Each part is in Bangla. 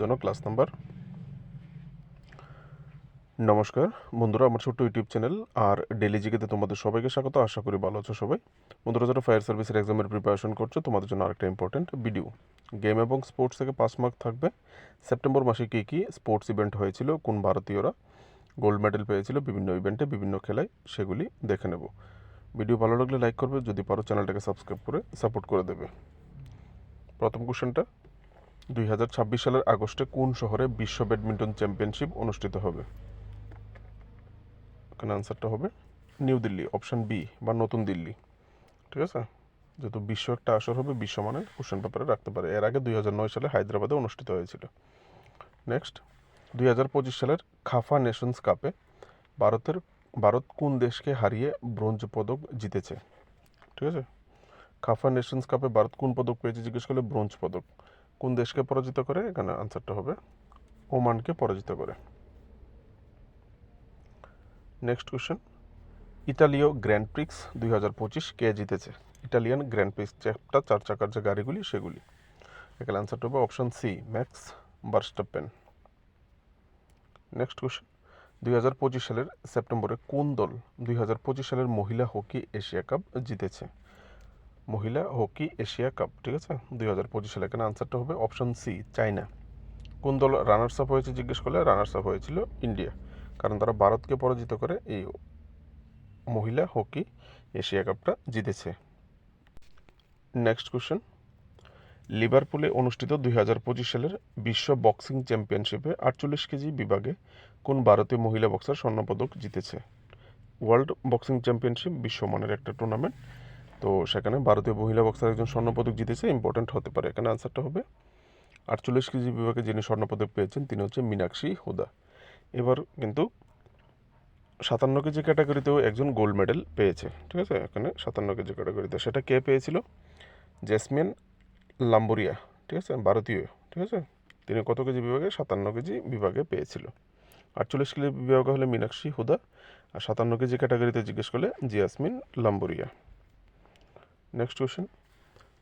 জন্য ক্লাস নাম্বার নমস্কার, বন্ধুরা, আমার ছোট্ট ইউটিউব চ্যানেল আর ডেলি জিকেতে তোমাদের সবাইকে স্বাগত। আশা করি ভালো আছো সবাই। বন্ধুরা, যারা ফায়ার সার্ভিসের এক্সামের প্রিপারেশন করছ, তোমাদের জন্য আরেকটা ইম্পর্টেন্ট ভিডিও গেম এবং স্পোর্টস থেকে পাঁচ মার্ক থাকবে। সেপ্টেম্বর মাসে কী কী স্পোর্টস ইভেন্ট হয়েছিল, কোন ভারতীয়রা গোল্ড মেডেল পেয়েছিল, বিভিন্ন ইভেন্টে বিভিন্ন খেলায়, সেগুলি দেখে নেব। ভিডিও ভালো লাগলে লাইক করবে, যদি পারো চ্যানেলটাকে সাবস্ক্রাইব করে সাপোর্ট করে দেবে। প্রথম কোশ্চেনটা দুই হাজার ছাব্বিশ সালের আগস্টে কোন শহরে বিশ্ব ব্যাডমিন্টন চ্যাম্পিয়নশিপ অনুষ্ঠিত হবে? এখানে আনসারটা হবে নিউ দিল্লি, অপশান বি, বা নতুন দিল্লি। ঠিক আছে? যেহেতু বিশ্ব একটা আসর হবে, বিশ্ব মানে কোশ্চেন পেপারে রাখতে পারে। এর আগে দুই হাজার নয় সালে হায়দ্রাবাদে অনুষ্ঠিত হয়েছিল। নেক্সট দুই হাজার পঁচিশ সালের খাফা নেশনস কাপে ভারতের, ভারত কোন দেশকে হারিয়ে ব্রোঞ্জ পদক জিতেছে? ঠিক আছে? খাফা নেশনস কাপে ভারত কোন পদক পেয়েছে জিজ্ঞেস করলে ব্রোঞ্জ পদক। কোন দেশকে পরাজিত করে? এখানে আনসারটা হবে ওমানকে পরাজিত করে। নেক্সট কোশ্চেন ইতালীয় গ্র্যান্ড প্রিক্স দুই হাজার পঁচিশ কে জিতেছে? ইটালিয়ান গ্র্যান্ড প্রিক্স চ্যাপটা চার চাকার যে গাড়িগুলি, সেগুলি। এখানে আনসারটা হবে option C Max Verstappen next question দুই সালের সেপ্টেম্বরে কোন দল দুই হাজার পঁচিশ সালের মহিলা হকি এশিয়া কাপ জিতেছে? মহিলা হকি এশিয়া কাপ, ঠিক আছে? দুই হাজার পঁচিশ সালে এখানে আনসারটা হবে? Option C China. কোন দল রানার্স আপ হয়েছে জিজ্ঞেস করলে রানার্স আপ হয়েছিল ইন্ডিয়া। কারণ তারা ভারতকে পরাজিত করে এই মহিলা হকি এশিয়া কাপটা জিতেছে। নেক্সট কোশ্চেন লিভারপুলে অনুষ্ঠিত দুই হাজার পঁচিশ সালের বিশ্ব বক্সিং চ্যাম্পিয়নশিপে আটচল্লিশ কেজি বিভাগে কোন ভারতীয় মহিলা বক্সার স্বর্ণপদক জিতেছে? ওয়ার্ল্ড বক্সিং চ্যাম্পিয়নশিপ বিশ্বমানের একটা টুর্নামেন্ট তো সেখানে ভারতীয় মহিলা বক্সার একজন স্বর্ণপদক জিতেছে ইম্পর্টেন্ট হতে পারে। এখানে আনসারটা হবে। আটচল্লিশ কেজি বিভাগে যিনি স্বর্ণপদক পেয়েছেন, তিনি হচ্ছে মীনাক্ষী হুদা। এবার কিন্তু সাতান্ন কেজি ক্যাটাগরিতেও একজন গোল্ড মেডেল পেয়েছে, ঠিক আছে? এখানে সাতান্ন কেজি ক্যাটাগরিতে। সেটা কে পেয়েছিল? জেসমিন লাম্বুরিয়া ঠিক আছে? ভারতীয়, ঠিক আছে? তিনি কত কেজি বিভাগে? সাতান্ন কেজি বিভাগে পেয়েছিল। আটচল্লিশ কেজি বিভাগে হলে মীনাক্ষী হুদা, আর সাতান্ন কেজি ক্যাটাগরিতে জিজ্ঞেস করলে জিয়াসমিন লাম্বুরিয়া নেক্সট কোয়েশ্চেন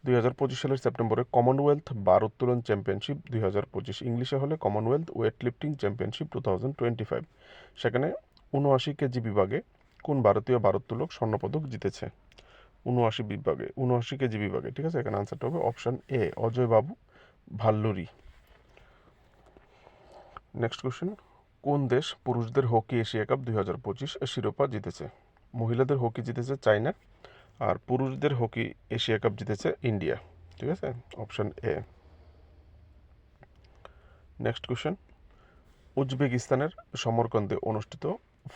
দুই হাজার পঁচিশ সালের সেপ্টেম্বরে কমনওয়েলথ বার উত্তোলন চ্যাম্পিয়নশিপ দুই হাজার পঁচিশ ইংলিশে হলে Commonwealth weight lifting championship two thousand twenty five সেখানে উনআশি কেজি বিভাগে কোন ভারতীয় ভারোত্তোলক স্বর্ণপদক জিতেছে? উনআশি বিভাগে উনআশি কেজি বিভাগে, ঠিক আছে? এখানে আনসারটা হবে option A Ajay Babu ভাল্লুরি। Next question কোন দেশ পুরুষদের হকি এশিয়া কাপ দুই হাজার পঁচিশ শিরোপা জিতেছে? মহিলাদের হকি জিতেছে চায়না আর পুরুষদের হকি এশিয়া কাপ জিতেছে ইন্ডিয়া। ঠিক আছে? অপশান এ নেক্সট কোশ্চেন উজবেকিস্তানের সমরকন্দে অনুষ্ঠিত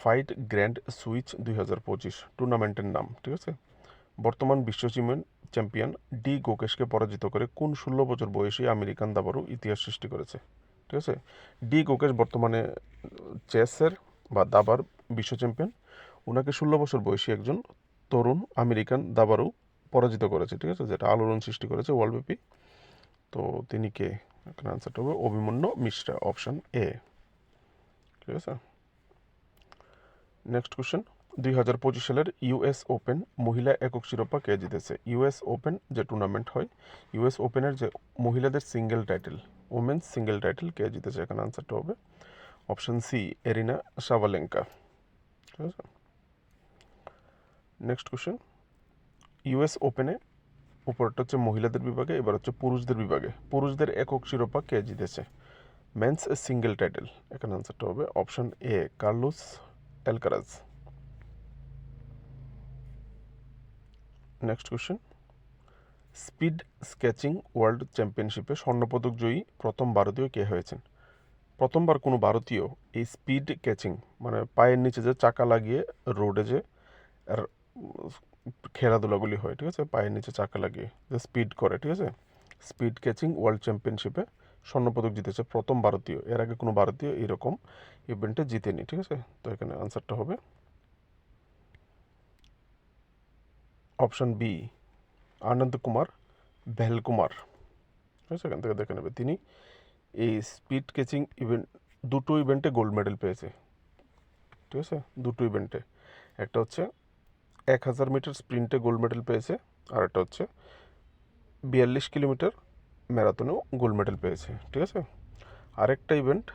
ফাইট গ্র্যান্ড সুইচ দুই হাজার পঁচিশ টুর্নামেন্টের নাম, ঠিক আছে? বর্তমান বিশ্ব চ্যাম্পিয়ন ডি গোকেশকে পরাজিত করে কোন ষোলো বছর বয়সী আমেরিকান দাবারও ইতিহাস সৃষ্টি করেছে? ঠিক আছে? ডি গোকেশ বর্তমানে চেসের বা দাবার বিশ্ব চ্যাম্পিয়ন। ওনাকে ষোলো বছর বয়সী একজন তরুণ আমেরিকান দাবারও পরাজিত করেছে, ঠিক আছে? যেটা আলোড়ন সৃষ্টি করেছে ওয়ার্ল্ডব্যাপী তো তিনি কে? এখানে আনসারটা হবে অভিমন্যু মিশ্রা অপশান এ ঠিক আছে? নেক্সট কোশ্চেন দুই হাজার পঁচিশ সালের ইউএস ওপেন মহিলা একক শিরোপা কে জিতেছে? ইউএস ওপেন যে টুর্নামেন্ট হয় ইউএস ওপেনের যে মহিলাদের single title women's single title কে জিতেছে? এখানে আনসারটা হবে অপশান সি এরিনা সাভালেঙ্কা। ঠিক আছে? নেক্সট কোশ্চেন ইউএস ওপেনে উপরটা হচ্ছে মহিলাদের বিভাগে, এবার হচ্ছে পুরুষদের বিভাগে। পুরুষদের একক শিরোপা কে জিতেছে? মেন্স সিঙ্গেল টাইটেল এখানে আনসারটা হবে option A Carlos Alcaraz. Next question speed skating world চ্যাম্পিয়নশিপে স্বর্ণপদক জয়ী প্রথম ভারতীয় কে হয়েছেন? প্রথমবার কোনো ভারতীয় এই স্পিড ক্যাচিং মানে পায়ের নিচে যে চাকা লাগিয়ে রোডে যে খেলাধুলাগুলি হয়, ঠিক আছে? পায়ের নিচে চাকা লাগিয়ে যে স্পিড করে, ঠিক আছে? স্পিড ক্যাচিং ওয়ার্ল্ড চ্যাম্পিয়নশিপে স্বর্ণপদক জিতেছে প্রথম ভারতীয়। এর আগে কোনো ভারতীয় এরকম ইভেন্টে জিতেনি, ঠিক আছে? তো এখানে আনসারটা হবে অপশন বি আনন্দ কুমার বেহল কুমার। ঠিক আছে? এখান থেকে দেখে নেবে। তিনি এই স্পিড ক্যাচিং ইভেন্ট দুটো ইভেন্টে গোল্ড মেডেল পেয়েছে। ঠিক আছে? দুটো ইভেন্টে একটা হচ্ছে এক হাজার মিটার স্প্রিন্টে গোল্ড মেডেল পেয়েছে, আর একটা হচ্ছে বিয়াল্লিশ কিলোমিটার ম্যারাথনেও গোল্ড মেডেল পেয়েছে, ঠিক আছে? আরেকটা ইভেন্ট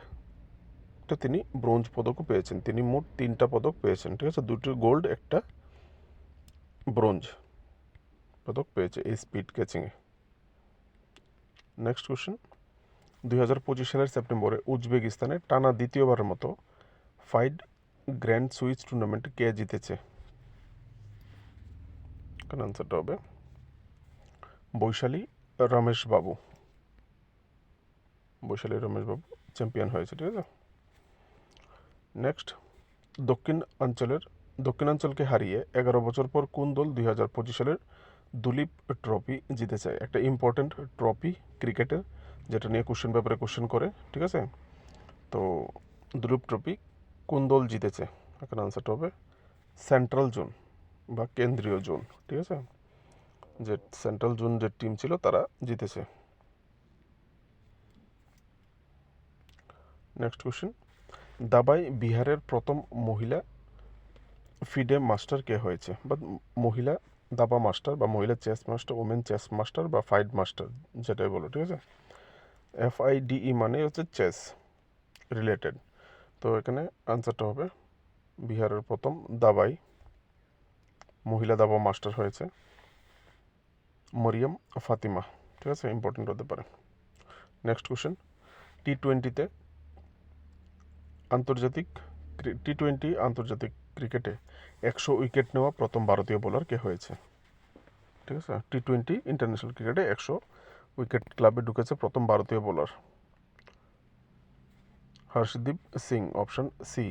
তিনি ব্রোঞ্জ পদকও পেয়েছেন, তিনি মোট তিনটা পদক পেয়েছেন, ঠিক আছে? দুটি গোল্ড একটা ব্রোঞ্জ পদক পেয়েছে এই স্পিড ক্যাচিংয়ে নেক্সট কোশ্চেন দুই হাজার পঁচিশ সালের সেপ্টেম্বরে উজবেকিস্তানে টানা দ্বিতীয়বারের মতো ফাইড গ্র্যান্ড সুইচ টুর্নামেন্ট কে জিতেছে? এখানে আনসারটা হবে বৈশালী রমেশ বাবু বৈশালী রমেশ বাবু চ্যাম্পিয়ন হয়েছে, ঠিক আছে? নেক্সট দক্ষিণ অঞ্চলের দক্ষিণাঞ্চলকে হারিয়ে এগারো বছর পর কোন দল দুই হাজার পঁচিশ সালের দুলীপ ট্রফি জিতেছে? একটা ইম্পর্ট্যান্ট ট্রফি ক্রিকেটের যেটা নিয়ে কোশ্চেন পেপারে কোশ্চেন করে, ঠিক আছে? তো দুলীপ ট্রফি কোন দল জিতেছে? এখানে আনসারটা হবে সেন্ট্রাল জোন বা কেন্দ্রীয় জোন, ঠিক আছে? যে সেন্ট্রাল জোন যে টিম ছিল, তারা জিতেছে। নেক্সট কোশ্চেন দাবাই বিহারের প্রথম মহিলা ফিডে মাস্টার কে হয়েছে? বা মহিলা দাবা মাস্টার বা মহিলা chess master women chess master বা ফাইড মাস্টার যেটাই বলো, ঠিক আছে? এফ আই ডিই মানে হচ্ছে চেস রিলেটেড তো এখানে আনসারটা হবে বিহারের প্রথম দাবাই মহিলা দাবা মাস্টার হয়েছে। মরিয়ম ফাতিমা, ঠিক আছে? ইম্পর্টেন্ট হতে পারে। নেক্সট কোশ্চেন টি টোয়েন্টিতে আন্তর্জাতিক টি টোয়েন্টি আন্তর্জাতিক ক্রিকেটে একশো উইকেট নেওয়া প্রথম ভারতীয় বোলার কে হয়েছে? ঠিক আছে? টি টোয়েন্টি ইন্টারন্যাশনাল ক্রিকেটে একশো উইকেট ক্লাবে ঢুকেছে প্রথম ভারতীয় bowler Harshdeep Singh option C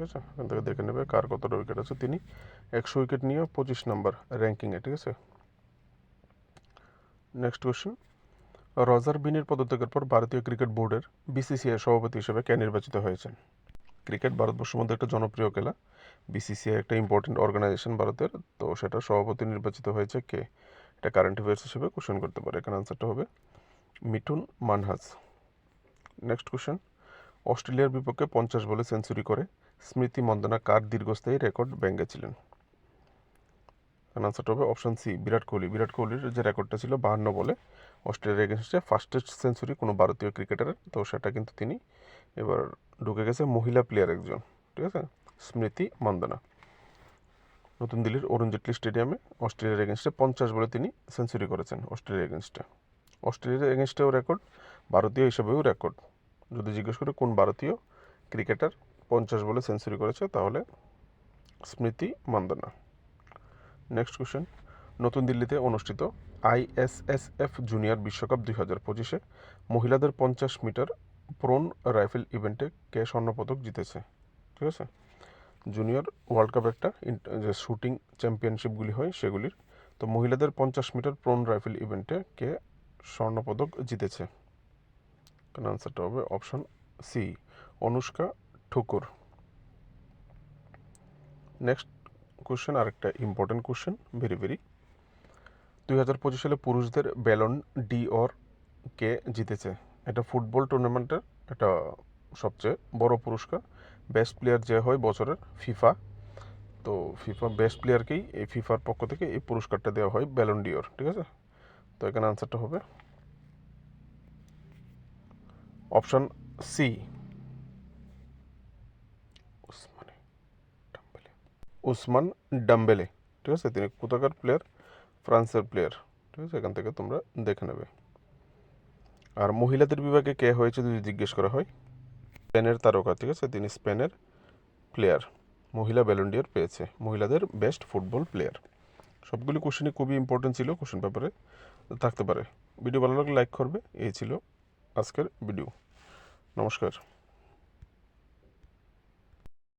ঠিক আছে, এখান থেকে দেখে নেবে কার কতটা উইকেট আছে। তিনি একশো উইকেট নিয়ে পঁচিশ নম্বর র্যাঙ্কিংয়ে ঠিক আছে? নেক্সট কোয়েশ্চেন রজার বিনের পদত্যাগের পর ভারতীয় ক্রিকেট বোর্ডের বিসিসিআই সভাপতি হিসেবে কে নির্বাচিত হয়েছেন? ক্রিকেট ভারতবর্ষের মধ্যে একটা জনপ্রিয় খেলা বিসিসিআই একটা ইম্পর্টেন্ট অর্গানাইজেশন ভারতের, তো সেটা সভাপতি নির্বাচিত হয়েছে কে? এটা কারেন্ট অ্যাফেয়ার্স হিসেবে কোশ্চেন করতে পারে, এখানে আনসারটা হবে মিঠুন মানহাজ নেক্সট কোশ্চেন অস্ট্রেলিয়ার বিপক্ষে পঞ্চাশ বলে সেঞ্চুরি করে স্মৃতি মন্দনা কার দীর্ঘস্থায়ী রেকর্ড ভেঙেছিলেন? আনসারটা হবে অপশন সি বিরাট কোহলি। বিরাট কোহলির যে রেকর্ডটা ছিল বাহান্ন বলে অস্ট্রেলিয়ার এগেনস্টে ফার্স্টেস্ট সেঞ্চুরি কোনো ভারতীয় ক্রিকেটারের, তো সেটা কিন্তু তিনি এবার ঢুকে গেছে মহিলা প্লেয়ার একজন, ঠিক আছে? স্মৃতি মন্দনা। নতুন দিল্লির অরুণ জেটলি স্টেডিয়ামে অস্ট্রেলিয়ার এগেনস্টে পঞ্চাশ বলে তিনি সেঞ্চুরি করেছেন অস্ট্রেলিয়ার এগেনস্টে। অস্ট্রেলিয়ার এগেনস্টেও রেকর্ড, ভারতীয় হিসেবেও রেকর্ড। যদি জিজ্ঞেস করে, কোন ভারতীয় ক্রিকেটার পঞ্চাশ বলে সেঞ্চুরি করেছে? তাহলে স্মৃতি মন্দনা। নেক্সট কোশ্চেন নতুন দিল্লিতে অনুষ্ঠিত আইএসএসএফ জুনিয়র বিশ্বকাপ দুই হাজার পঁচিশে মহিলাদের পঞ্চাশ মিটার প্রোন রাইফেল ইভেন্টে কে স্বর্ণপদক জিতেছে? ঠিক আছে? জুনিয়র ওয়ার্ল্ড কাপ একটা যে শুটিং চ্যাম্পিয়নশিপগুলি হয় সেগুলির। তো মহিলাদের পঞ্চাশ মিটার প্রোন রাইফেল ইভেন্টে কে স্বর্ণপদক জিতেছে? কারণ আনসারটা হবে option C Anushka Thakur next question আরেকটা ইম্পর্টেন্ট কোশ্চেন ভেরি ভেরি দুই হাজার পঁচিশ সালে পুরুষদের ব্যালন ডি অর কে জিতেছে? এটা ফুটবল টুর্নামেন্টের একটা সবচেয়ে বড় পুরস্কার। বেস্ট প্লেয়ার যে হয় বছরের ফিফা তো ফিফা বেস্ট প্লেয়ারকেই এই ফিফার পক্ষ থেকে এই পুরস্কারটা দেওয়া হয় ব্যালন ডিওর ঠিক আছে? তো এখানে আনসারটা হবে অপশন সি উসমানে ডাম্বেলে। ঠিক আছে? তিনি কোথাকার প্লেয়ার ফ্রান্সের প্লেয়ার ঠিক আছে? এখান থেকে তোমরা দেখে নেবে। আর মহিলাদের বিভাগে কে হয়েছে যদি জিজ্ঞেস করা হয়? স্পেনের তারকা, ঠিক আছে? তিনি স্পেনের প্লেয়ার মহিলা ব্যালন্ডিয়ার পেয়েছে। মহিলাদের বেস্ট ফুটবল প্লেয়ার সবগুলি কোশ্চেনই খুবই ইম্পর্টেন্ট ছিল কোশ্চেন পেপারে থাকতে পারে। ভিডিও ভালো লাগলে লাইক করবে। এই ছিল আজকের ভিডিও। নমস্কার।